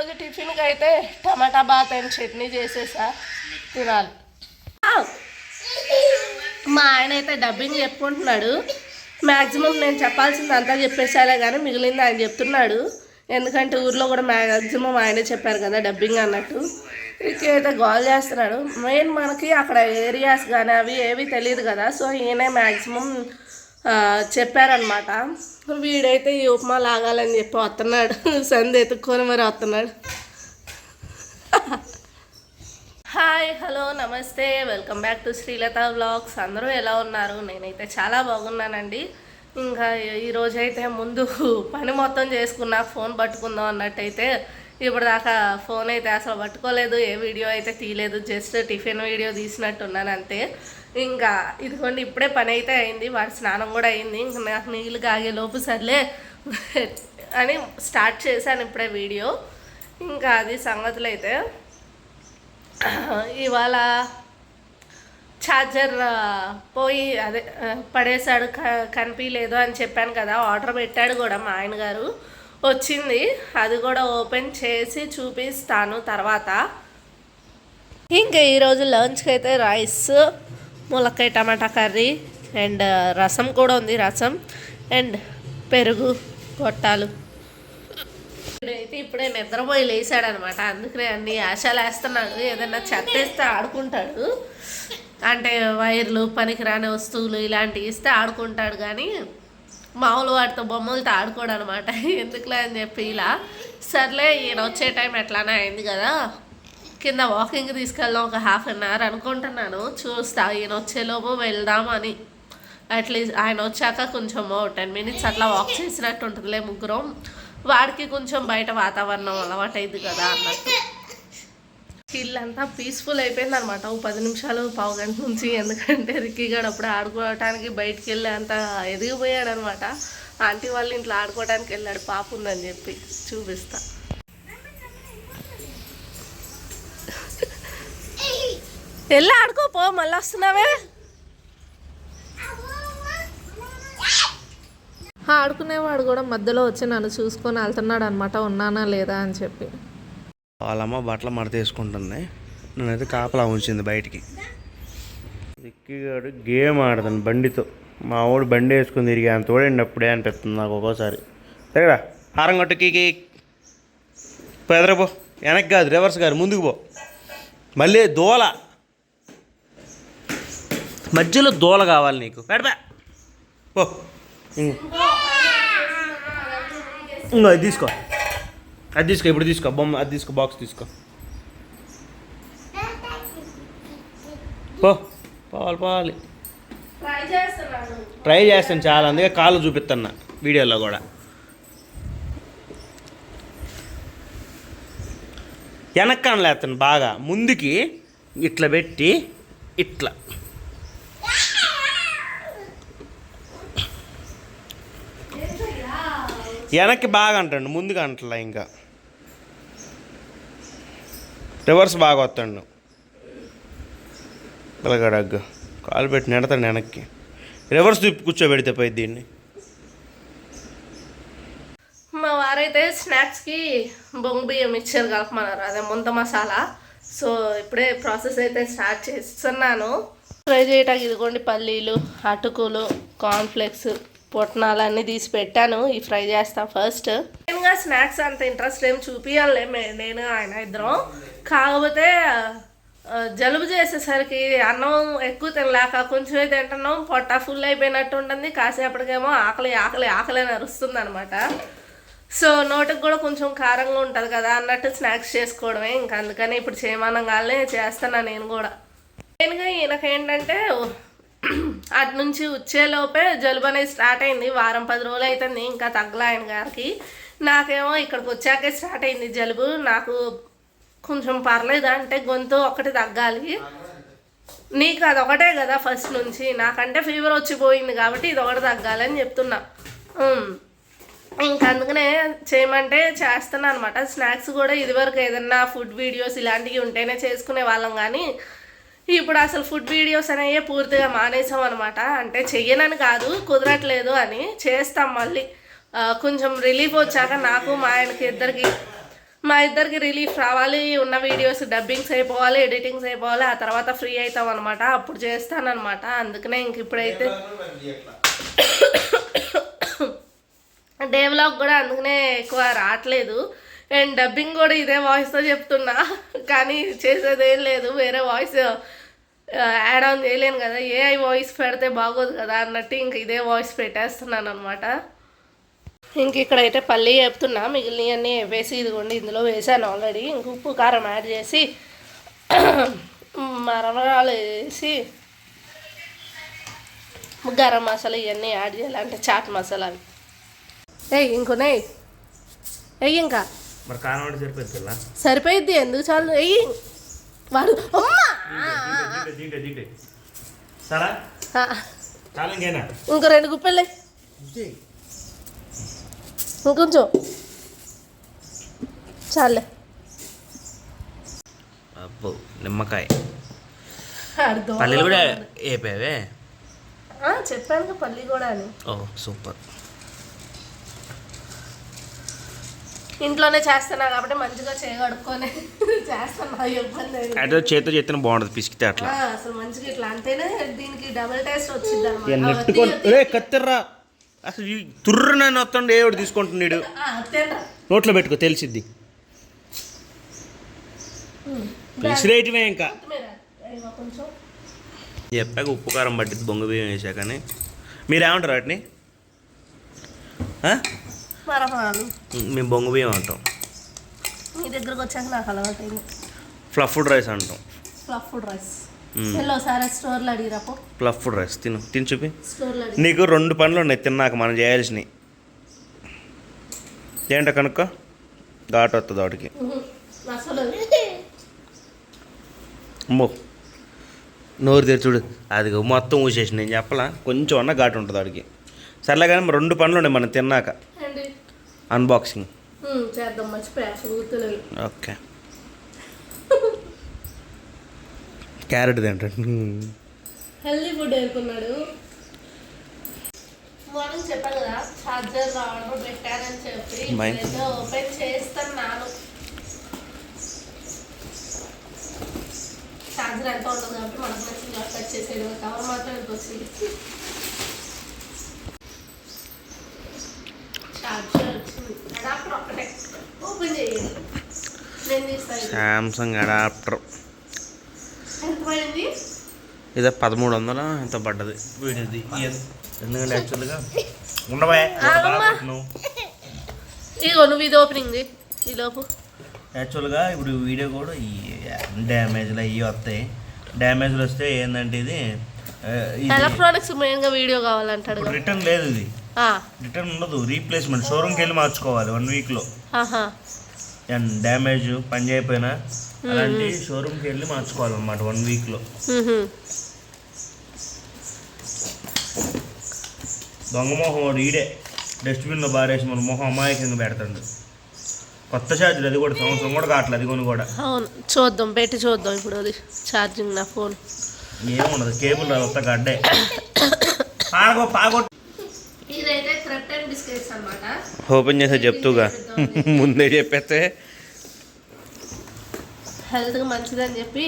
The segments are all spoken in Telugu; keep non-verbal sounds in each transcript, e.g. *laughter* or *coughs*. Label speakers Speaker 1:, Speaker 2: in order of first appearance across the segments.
Speaker 1: ఈరోజు టిఫిన్కి అయితే టమాటా బాత్ అండ్ చట్నీ చేసేసా. తినాలి. మా ఆయన అయితే డబ్బింగ్ చెప్పుకుంటున్నాడు. మ్యాక్సిమం నేను చెప్పాల్సింది అంతా చెప్పేసాలే కానీ మిగిలింది ఆయన చెప్తున్నాడు. ఎందుకంటే ఊర్లో కూడా మ్యాక్సిమం ఆయనే చెప్పారు కదా డబ్బింగ్ అన్నట్టు. అయితే గోల్ చేస్తున్నాడు. మెయిన్ మనకి అక్కడ ఏరియాస్ కానీ అవి ఏవి తెలియదు కదా సో ఈయనే మ్యాక్సిమం చెప్పారనమాట వీడైతే ఈ ఉప్మా లాగాలని చెప్పి వస్తున్నాడు. *laughs* సంధి ఎత్తుక్కొని మరి వస్తున్నాడు. Hi hello namaste. Welcome back to Srilatha vlogs. అందరూ ఎలా ఉన్నారు? నేనైతే చాలా బాగున్నానండి. ఇంకా ఈరోజు అయితే ముందు *laughs* పని మొత్తం చేసుకున్నా ఫోన్ పట్టుకుందాం అన్నట్టయితే ఇప్పుడు దాకా ఫోన్ అయితే అసలు పట్టుకోలేదు. ఏ వీడియో అయితే తీయలేదు. జస్ట్ టిఫిన్ వీడియో తీసినట్టున్నాను అంతే. ఇంకా ఇదిగోండి ఇప్పుడే పని అయితే అయింది. వాడి స్నానం కూడా అయింది. ఇంకా నాకు నీళ్ళు కాగే లోపు సర్లే అని స్టార్ట్ చేశాను ఇప్పుడే వీడియో. ఇంకా అది సంగతులు అయితే ఇవాళ ఛార్జర్ పోయి అదే పడేశాడు. కనిపించలేదు అని చెప్పాను కదా. ఆర్డర్ పెట్టాడు కూడా మా ఆయన గారు వచ్చింది. అది కూడా ఓపెన్ చేసి చూపిస్తాను తర్వాత. ఇంకా ఈరోజు లంచ్కి అయితే రైస్ ములక్కాయ టమాటా కర్రీ అండ్ రసం కూడా ఉంది రసం అండ్ పెరుగు గొట్టాలు. అయితే ఇప్పుడే నిద్రపోయి లేసాడనమాట అందుకనే అన్ని ఆశలు వేస్తున్నాడు. ఏదైనా చెత్త ఇస్తే ఆడుకుంటాడు. అంటే వైర్లు పనికిరాని వస్తువులు ఇలాంటివి ఇస్తే ఆడుకుంటాడు కానీ మామూలు వాటితో బొమ్మలతో ఆడుకోడు అనమాట ఎందుకులే అని చెప్పి ఇలా సర్లే ఈయన వచ్చే టైం ఎట్లానే అయింది కదా. కింద వాకింగ్ తీసుకెళ్దాం ఒక హాఫ్ అన్ అవర్ అనుకుంటున్నాను. చూస్తా ఈయన వచ్చేలోపు వెళ్దామని. అట్లీస్ట్ ఆయన వచ్చాక కొంచెం టెన్ మినిట్స్ అట్లా వాక్ చేసినట్టు ఉంటుందిలే ముగ్గురం. వాడికి కొంచెం బయట వాతావరణం అలవాటైంది కదా అన్నట్టు. ఇల్లంతా పీస్ఫుల్ అయిపోయింది అనమాట ఓ పది నిమిషాలు పావు గంట నుంచి ఎందుకంటే రిక్కీ గడు అప్పుడు ఆడుకోవటానికి బయటికి వెళ్ళి అంత ఎదిగిపోయాడు అనమాట ఆంటీ వాళ్ళు ఇంట్లో ఆడుకోవడానికి వెళ్ళాడు పాప ఉందని చెప్పి చూపిస్తాను వెళ్ళి ఆడుకోపో మళ్ళీ వస్తున్నావే. ఆడుకునేవాడు కూడా మధ్యలో వచ్చి నన్ను చూసుకొని వెళ్తున్నాడు అనమాట ఉన్నానా లేదా అని చెప్పి.
Speaker 2: వాళ్ళమ్మ బట్టలు మడత వేసుకుంటుంది నేనైతే కాపలా ఉంచింది బయటికి. దిక్కిగాడు గేమ్ ఆడతాను బండితో. మా వాడు బండి వేసుకుని తిరిగి అంత తోడండి అప్పుడే అనిపిస్తుంది నాకు ఒక్కోసారి. దగ్గర హారం కొట్టుకి పెదరపో వెనక్కి కాదు రివర్స్ కాదు ముందుకు పో. మళ్ళీ దోల. మధ్యలో దోల కావాలి నీకు. పెడపా పో. ఇంకో అది తీసుకో. అది తీసుకో ఇప్పుడు తీసుకో. బొమ్మ అది తీసుకో బాక్స్ తీసుకో. పో. పోవాలి పోవాలి.
Speaker 1: ట్రై చేస్తున్నాను
Speaker 2: ట్రై చేస్తాను చాలా అందుకే కాళ్ళు చూపిస్తున్నా వీడియోలో కూడా. వెనక్కాన లేస్తాను బాగా. ముందుకి ఇట్లా పెట్టి ఇట్లా. వెనక్కి బాగా అంటాడు ముందుగా అంటలే ఇంకా. రివర్స్ బాగా వస్తాడు. పిల్లగాడగ్గు కాలు పెట్టి నెడతాడు వెనక్కి. రివర్స్ తిప్పి కూర్చోబెడితే పోయి దీన్ని.
Speaker 1: మా వారైతే స్నాక్స్కి బొంగు బియ్యం ఇచ్చారు కలపమన్నారు అదే ముంత మసాలా. సో ఇప్పుడే ప్రాసెస్ అయితే స్టార్ట్ చేస్తున్నాను. ఫ్రై చేయటానికి ఇదిగోండి పల్లీలు అటుకులు కార్న్ఫ్లెక్స్ పొట్నాలు తీసి పెట్టాను. ఈ ఫ్రై చేస్తా ఫస్ట్ నేనుగా స్నాక్స్ అంత ఇంట్రెస్ట్ ఏం చూపించాలే నేను ఆయన ఇద్దరం. కాకపోతే జలుబు చేసేసరికి అన్నం ఎక్కువ తినలేక కొంచెమే తింటున్నాం. పొట్ట ఫుల్ అయిపోయినట్టు ఉంటుంది. కాసేపటికేమో ఆకలి ఆకలి ఆకలి నరుస్తుంది అనమాట సో నోటికి కూడా కొంచెం కారంగా ఉంటుంది కదా అన్నట్టు స్నాక్స్ చేసుకోవడమే. ఇంకా అందుకని ఇప్పుడు చేయమనంగానే చేస్తాను నేను కూడా. మెయిన్గా ఈయనకేంటంటే అటు నుంచి వచ్చేలోపే జలుబు అనేది స్టార్ట్ అయింది. వారం పది రోజులు అవుతుంది ఇంకా తగ్గల ఆయన గారికి. నాకేమో ఇక్కడికి వచ్చాకే స్టార్ట్ అయింది జలుబు. నాకు కొంచెం పర్లేదు. అంటే గొంతు ఒకటి తగ్గాలి. నీకు అది ఒకటే కదా ఫస్ట్ నుంచి. నాకంటే ఫీవర్ వచ్చిపోయింది కాబట్టి ఇది ఒకటి తగ్గాలని చెప్తున్నా. ఉమ్. ఇంకా అందుకనే చేయమంటే చేస్తున్నా అనమాట స్నాక్స్ కూడా ఇదివరకు ఏదన్నా ఫుడ్ వీడియోస్ ఇలాంటివి ఉంటేనే చేసుకునే వాళ్ళం. కానీ ఇప్పుడు అసలు ఫుడ్ వీడియోస్ అనేవి పూర్తిగా మానేసాం అనమాట అంటే చెయ్యనని కాదు కుదరట్లేదు అని చేస్తాం మళ్ళీ. కొంచెం రిలీఫ్ వచ్చాక నాకు మా ఆయనకి ఇద్దరికి మా ఇద్దరికి రిలీఫ్ రావాలి. ఉన్న వీడియోస్ డబ్బింగ్స్ అయిపోవాలి ఎడిటింగ్స్ అయిపోవాలి. ఆ తర్వాత ఫ్రీ అవుతాం అనమాట అప్పుడు చేస్తానమాట అందుకనే ఇంక ఇప్పుడైతే *coughs* డే వ్లాగ్ కూడా అందుకనే ఎక్కువ రావట్లేదు. అండ్ డబ్బింగ్ కూడా ఇదే వాయిస్తో చెప్తున్నా. కానీ చేసేదేం లేదు వేరే వాయిస్ యాడ్ ఆన్ చేయలేను కదా. ఏఐ వాయిస్ పెడితే బాగోదు కదా అన్నట్టు ఇంక ఇదే వాయిస్ పెట్టేస్తున్నాను అనమాట ఇంక ఇక్కడైతే పల్లి చెప్తున్నా మిగిలినవన్నీ వేసి ఇదిగోండి ఇందులో వేసాను ఆల్రెడీ ఇంక ఉప్పు కారం యాడ్ చేసి మరమరాలు వేసి గరం మసాలా ఇవన్నీ యాడ్ చేయాలి. అంటే చాట్ మసాలా అవి ఏయ్ ఇంకొనే ఏయ్ ఇంకా.
Speaker 2: మరి కారం అంటే సరిపోతుంది పిల్ల.
Speaker 1: సరిపోయిద్ది ఎందుకు చాలు? ఎయ్యి వాడు
Speaker 2: సరా? చాలా ఇంకేనా?
Speaker 1: ఇంకో రెండు గుప్పెళ్ళే. ఇంకొంచెం. చాలే
Speaker 2: అబ్బో నిమ్మకాయ. పల్లెలు కూడా వేపావే
Speaker 1: ఆ, చెప్పాను పల్లి కూడా అని.
Speaker 2: ఓ సూపర్.
Speaker 1: ఇంట్లోనే చేస్తున్నా కాబట్టి మంచిగా చేయగడుక్కొని *laughs* చేస్తున్నా ఇబ్బంది
Speaker 2: చేతితో చేతిన బాగుంటుంది పిసికితే అట్లా.
Speaker 1: అసలు మంచిగా ఇట్లా అంటేనే దీనికి డబుల్ టేస్ట్ వచ్చింది
Speaker 2: కత్తిర్రా. అసలు నన్ను వస్తుండే ఏడు తీసుకుంటున్నాడు? నోట్లో పెట్టుకో తెలిసిద్ది. విసిరేయటమే ఇంకా. చెప్పాక ఉప్పు కారం పట్టింది బొంగు బియ్యం వేసాకని. మీరేమంటారు వాటిని? మేము బొంగు బియ్యం అంటాం.
Speaker 1: మీ దగ్గరకు వచ్చాక నాకు అలవాటు అయింది
Speaker 2: ఫ్లఫ్డ్ రైస్ అంటాం.
Speaker 1: ఫ్లఫ్డ్ రైస్ స్టోర్లో అడిగిరాపో
Speaker 2: ఫ్లఫ్డ్ రైస్ తిను. తిని చూపి.
Speaker 1: స్టోర్లో అడిగి
Speaker 2: నీకు రెండు పనులు ఉన్నాయి తిన్నాక మనం చేయాల్సినవి. ఏంటో కనుక్కో? ఘాటు వస్తుంది వాడికి.
Speaker 1: అసలు
Speaker 2: అమ్మో. నోరు తెరిచుడు అది మొత్తం ఊసేసి నేను చెప్పలా. కొంచెం అన్న ఘాటు ఉంటుంది వాడికి. సర్లే కానీ రెండు పనులు ఉన్నాయి మనం తిన్నాక. అన్బాక్సింగ్
Speaker 1: ఉమ్, చేద్దాం అసలు గుర్తులేదు.
Speaker 2: ఓకే. క్యారెట్ తింటాడు
Speaker 1: హెల్దీ ఫుడ్ వేసుకున్నాడు మార్నింగ్ చెప్పా కదా ఛార్జర్ ఆర్డర్ పెట్టానని చెప్పి ఓపెన్ చేస్తున్నాను. ఛార్జర్ ఎంత ఉంటుంది కాబట్టి మనకు నచ్చింది కట్ చేసేది కవర్ మాత్రం ఎంత వచ్చింది ఛార్జర్ వచ్చింది అడాప్టర్ ఒక్కటే ఓపెన్ చేయండి నేను తీస్తాను
Speaker 2: శాంసంగ్ అడాప్టర్ ఇదే పదమూడు వందల ఎంత పడ్డది. వీడిది. ఎందుకంటే యాక్చువల్గా ఉండవే. నువ్వు
Speaker 1: ఇగో నువ్వు ఇది ఓపెనింగ్ ఈ లోపు.
Speaker 2: యాక్చువల్గా ఇప్పుడు వీడియో కూడా ఈ డ్యామేజ్లు అవి వస్తాయి. డ్యామేజ్లు వస్తే ఏంటంటే ఇది
Speaker 1: ఎలక్ట్రానిక్స్ మెయిన్గా వీడియో కావాలంటాడు
Speaker 2: రిటర్న్ లేదు ఇది.
Speaker 1: ఆ,
Speaker 2: రిటర్న్ ఉండదు. రీప్లేస్మెంట్ షోరూమ్కి వెళ్ళి మార్చుకోవాలి. వన్ వీక్లో
Speaker 1: ఆహా.
Speaker 2: డ్యామేజ్ పని చేయకపోయినా అలాంటి షోరూమ్కి వెళ్ళి మార్చుకోవాలన్నమాట వన్ వీక్లో. దొంగ మొహం వాడు ఈడే. డస్ట్బిన్లో బారేసి మన మొహం అమాయకంగా పెడతాడు. కొత్త ఛార్జర్ అది కూడా సంవత్సరం కూడా కావట్లేదు అది కొని కూడా.
Speaker 1: అవును. చూద్దాం పెట్టి చూద్దాం ఇప్పుడు అది ఛార్జింగ్ నా ఫోన్
Speaker 2: ఏముండదు కేబుల్ అది వస్తా గడ్డే. పాగో పాగో
Speaker 1: ఇదైతే క్రెప్టన్ బిస్కెట్స్
Speaker 2: ఓపెన్ చేసే చెప్తూగా. ముందే చెప్పేస్తే.
Speaker 1: హెల్త్కి మంచిదని చెప్పి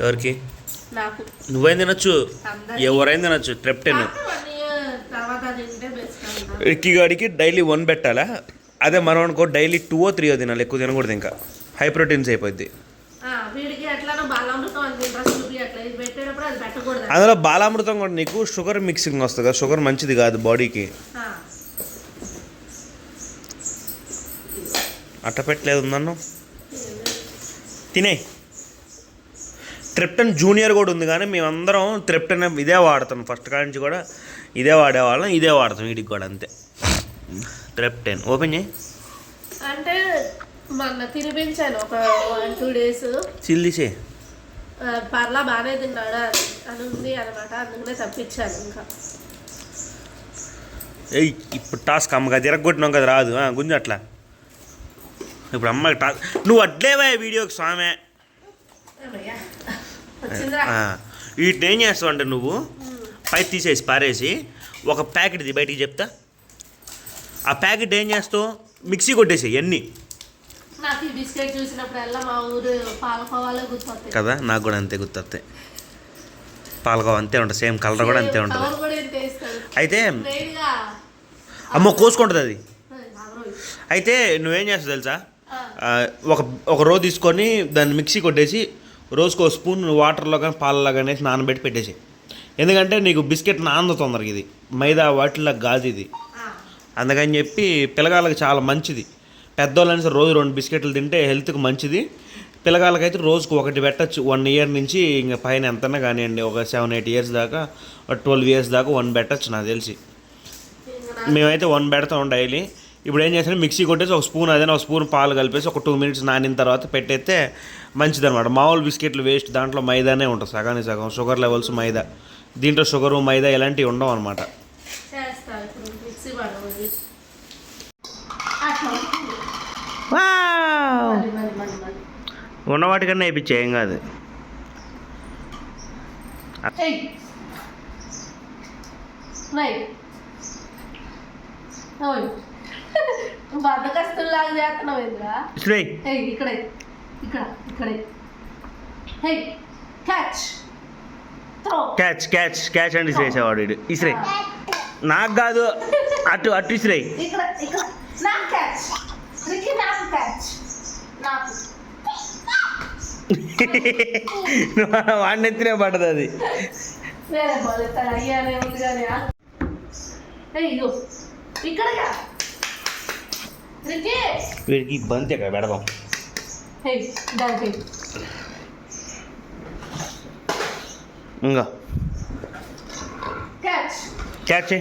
Speaker 2: ఎవరికి?
Speaker 1: నాకు.
Speaker 2: నువ్వైనా తినొచ్చు. ఎవరైనా తినొచ్చు? ట్రెప్టెన్
Speaker 1: కాకపోతే one year తర్వాత తింటే బెస్ట్ అంటారు
Speaker 2: ఇక్కి గాడికి డైలీ వన్ పెట్టాలా? అదే మనం అనుకో డైలీ టూ ఓ త్రీ తినాలి ఎక్కువ తినకూడదు ఇంకా. హై ప్రోటీన్స్ అయిపోద్ది. అందులో బాలామృతం కూడా నీకు షుగర్ మిక్సింగ్ వస్తుంది కదా షుగర్ మంచిది కాదు బాడీకి
Speaker 1: ఆ,
Speaker 2: అట్ట పెట్టలేదు నన్ను. తినే. ట్రిప్టన్ జూనియర్ కూడా ఉంది కానీ మేమందరం ట్రిప్టన్ ఇదే వాడతాం. ఫస్ట్ కాడి నుంచి కూడా ఇదే వాడేవాళ్ళం ఇదే వాడతాం వీడికి కూడా అంతే. ట్రిప్టెన్ ఓపెన్ చేయి.
Speaker 1: అంటే మొన్న తినిపించాను ఒక వన్ టూ డేస్
Speaker 2: చిల్లీసే
Speaker 1: పర్లా బాగానే తిన్నాడు అని ఉంది అనమాట అందుకనే తప్పించాను ఇంకా.
Speaker 2: ఏయ్ ఇప్పుడు టాస్క్ అమ్మగా తిరగొట్టినాం కదా రాదు. గుంజు అట్లా. ఇప్పుడు అమ్మకి టాస్క్ నువ్వు అట్లేవా వీడియోకి స్వామే. వీటిని ఏం చేస్తావు అంటే నువ్వు పై తీసేసి పారేసి ఒక ప్యాకెట్ ఇది బయటికి చెప్తా. ఆ ప్యాకెట్ ఏం చేస్తావు? మిక్సీ కొట్టేసి అన్నీ కదా నాకు కూడా అంతే గుర్తొస్తాయి. పాలకోవ అంతే ఉంటుంది సేమ్ కలర్ కూడా అంతే ఉంటుంది. అయితే అమ్మ కోసుకుంటుంది అది. అయితే నువ్వేం చేస్తావు తెలుసా? ఒక ఒక రోజు తీసుకొని దాన్ని మిక్సీ కొట్టేసి రోజుకు ఒక స్పూన్ వాటర్లో కానీ పాలలో కానీ వేసి నానబెట్టి పెట్టేసి ఎందుకంటే నీకు బిస్కెట్ నానదు తొందరగా ఇది. మైదా వాటిలో గాజు ఇది. అందుకని చెప్పి పిల్లగాళ్ళకి చాలా మంచిది. పెద్దోళ్ళని సరే రోజు రెండు బిస్కెట్లు తింటే హెల్త్కి మంచిది. పిల్లగాళ్ళకైతే రోజుకు ఒకటి పెట్టచ్చు. వన్ ఇయర్ నుంచి ఇంకా పైన ఎంతైనా కానివ్వండి ఒక సెవెన్ ఎయిట్ ఇయర్స్ దాకా ట్వెల్వ్ ఇయర్స్ దాకా వన్ పెట్టచ్చు నాకు తెలిసి. మేమైతే వన్ పెడతాం డైలీ. ఇప్పుడు ఏం చేస్తాను మిక్సీ కొట్టేసి ఒక స్పూన్ అదే ఒక స్పూన్ పాలు కలిపేసి ఒక టూ మినిట్స్ నానిన తర్వాత పెట్టేస్తే మంచిదన్నమాట. మామూలు బిస్కెట్లు వేస్ట్ దాంట్లో మైదానే ఉంటుంది సగానికి సగం. Sugar levels maida. దీంట్లో షుగరు మైదా ఇలాంటివి ఉండవు అనమాట ఉన్న వాటికన్నా వేయించే ఏం కాదు.
Speaker 1: రైట్ బద్దకస్తులాగా చేస్తున్నావు ఇక్కడే. ఇక్కడ ఇక్కడే. Hey catch
Speaker 2: catch catch catch and ఇసిరేసేవాడు వీడు. ఇసిరే నాకు కాదు అటు అటు ఇసిరే
Speaker 1: ఇక్కడ ఇక్కడ. *laughs*
Speaker 2: వాడిని ఎత్తినే పడ్డది అది.
Speaker 1: వేరే బాల్ ఎత్తాడు. అయ్యానే ఉంది కానీ ఏయ్ ఇగో ఇక్కడగా రిక్కి
Speaker 2: వీడికి బంతి ఇక్కడ పెడదాం. ఇంకా.
Speaker 1: క్యాచ్
Speaker 2: క్యాచ్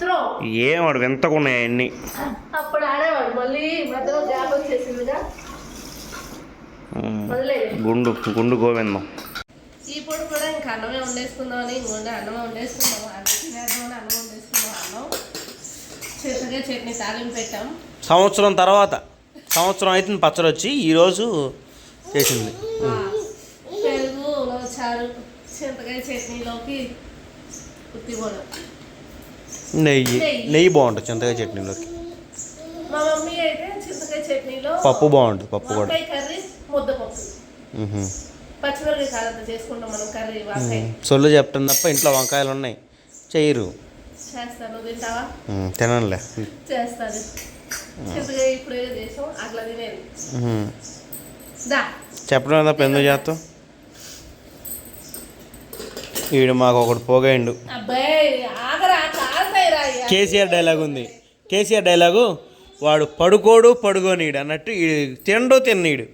Speaker 1: త్రో
Speaker 2: ఏమాడు వింతగా ఉన్నాయి అన్నీ
Speaker 1: అప్పుడు ఆడేవాడు మళ్ళీ మధ్యలో గ్యాప్ వచ్చేసిందిగా వదిలే
Speaker 2: గుండు గుండు గోవిందం.
Speaker 1: ఈ పొడి కూడా ఇంకా అన్నమే వండేసుకుందామని ఇంకొండ అన్నమే వండేసుకుందాం చింతగా చట్నీ తాలింపు పెట్టాం
Speaker 2: సంవత్సరం తర్వాత సంవత్సరం అయితే పచ్చడి వచ్చి ఈరోజు చేసింది.
Speaker 1: ఆ, పెరుగు చారు చింతకాయ చట్నీలోకి ఉత్తిపోవడం
Speaker 2: నెయ్యి నెయ్యి. బాగుంటుంది చింతకాయ చట్నీలోకి.
Speaker 1: మా మమ్మీ అయితే చింతకాయ చట్నీలో
Speaker 2: పప్పు బాగుంటుంది పప్పు కూడా.
Speaker 1: వంకాయ కర్రీ ముద్దపప్పు
Speaker 2: మ్హూ.
Speaker 1: పచ్చిమిరపకాయ కారంతో చేసుకుంటాం మనం కర్రీ వంకాయ.
Speaker 2: సొల్లు చెప్తాను తప్ప ఇంట్లో వంకాయలు ఉన్నాయి చెయ్యరు.
Speaker 1: చేస్తాను తింటావా?
Speaker 2: మ్, తిననులే.
Speaker 1: చేస్తాను. ఇప్పుడే చేసాం అట్లా తినేది. దా.
Speaker 2: చెప్పడం తప్ప ఎందుకు చేస్తావు వీడు మాకు ఒకటి పోగాయిండు. కేసీఆర్ డైలాగ్ ఉంది. కేసీఆర్ డైలాగు వాడు పడుకోడు పడుకోనీడు అన్నట్టు ఈ తినడు తిన్నీడు.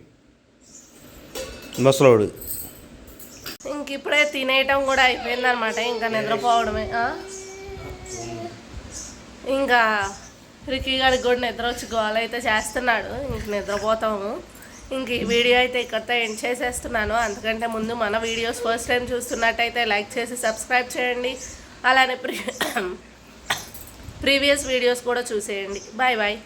Speaker 2: ముసలోడు
Speaker 1: ఇంక ఇప్పుడే తినేయటం కూడా అయిపోయింది అనమాట ఇంకా నిద్రపోవడమే? ఇంకా రికీ గారికి కూడా నిద్ర వచ్చి గోల అయితే చేస్తున్నాడు. ఇంక నిద్రపోతాము. ఇంక ఈ వీడియో అయితే ఇక్కడితో ఎండ్ చేసేస్తున్నాను. అందుకంటే ముందు మన వీడియోస్ ఫస్ట్ టైం చూస్తున్నట్టయితే లైక్ చేసి సబ్స్క్రైబ్ చేయండి. అలానే ప్రీ *coughs* ప్రీవియస్ వీడియోస్ కూడా చూసేయండి. Bye bye.